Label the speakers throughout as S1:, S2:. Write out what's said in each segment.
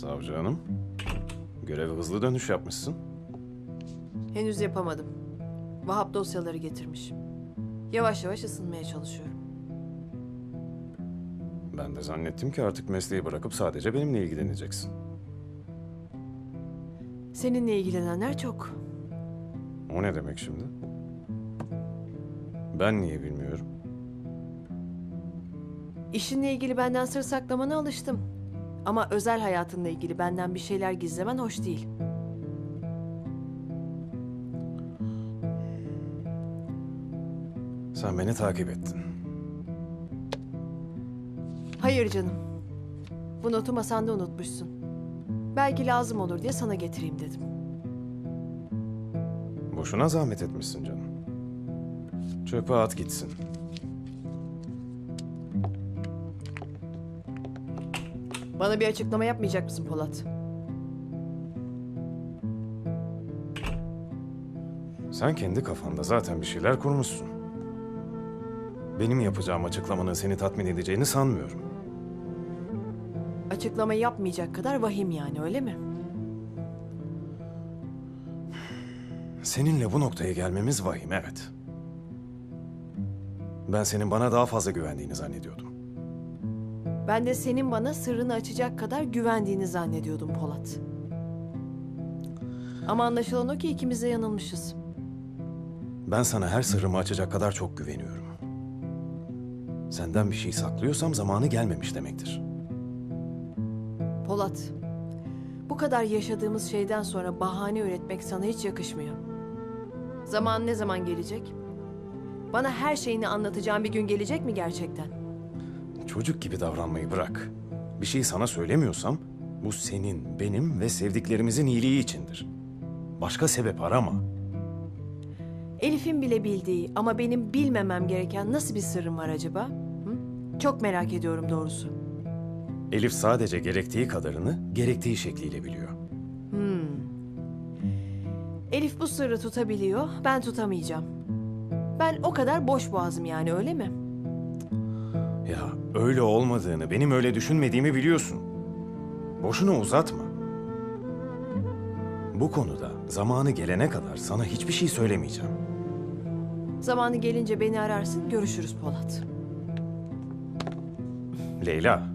S1: Savcı hanım, göreve hızlı dönüş yapmışsın.
S2: Henüz yapamadım. Vahap dosyaları getirmiş. Yavaş yavaş ısınmaya çalışıyorum.
S1: Ben de zannettim ki artık mesleği bırakıp sadece benimle ilgileneceksin.
S2: Seninle ilgilenenler çok.
S1: O ne demek şimdi? Ben niye bilmiyorum?
S2: İşinle ilgili benden sır saklamana alıştım. Ama özel hayatınla ilgili benden bir şeyler gizlemen hoş değil.
S1: Sen beni takip ettin.
S2: Hayır canım. Bu notu masanda unutmuşsun. Belki lazım olur diye sana getireyim dedim.
S1: Boşuna zahmet etmişsin canım. Çöpe at gitsin.
S2: Bana bir açıklama yapmayacak mısın Polat?
S1: Sen kendi kafanda zaten bir şeyler kurmuşsun. Benim yapacağım açıklamanın seni tatmin edeceğini sanmıyorum.
S2: Açıklama yapmayacak kadar vahim yani öyle mi?
S1: Seninle bu noktaya gelmemiz vahim, evet. Ben senin bana daha fazla güvendiğini zannediyordum.
S2: Ben de senin bana sırrını açacak kadar güvendiğini zannediyordum Polat. Ama anlaşılan o ki ikimiz de yanılmışız.
S1: Ben sana her sırrımı açacak kadar çok güveniyorum. Senden bir şey saklıyorsam zamanı gelmemiş demektir.
S2: Polat, bu kadar yaşadığımız şeyden sonra bahane üretmek sana hiç yakışmıyor. Zaman ne zaman gelecek? Bana her şeyini anlatacağın bir gün gelecek mi gerçekten?
S1: Çocuk gibi davranmayı bırak. Bir şey sana söylemiyorsam bu senin, benim ve sevdiklerimizin iyiliği içindir. Başka sebep arama.
S2: Elif'in bile bildiği ama benim bilmemem gereken nasıl bir sırrım var acaba? Hı? Çok merak ediyorum doğrusu.
S1: Elif sadece gerektiği kadarını gerektiği şekliyle biliyor.
S2: Elif bu sırrı tutabiliyor, ben tutamayacağım. Ben o kadar boş boğazım yani öyle mi?
S1: Ya öyle olmadığını, benim öyle düşünmediğimi biliyorsun. Boşuna uzatma. Bu konuda zamanı gelene kadar sana hiçbir şey söylemeyeceğim.
S2: Zamanı gelince beni ararsın, görüşürüz Polat.
S1: Leyla.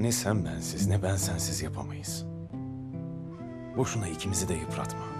S1: Ne sen bensiz ne ben sensiz yapamayız. Boşuna ikimizi de yıpratma.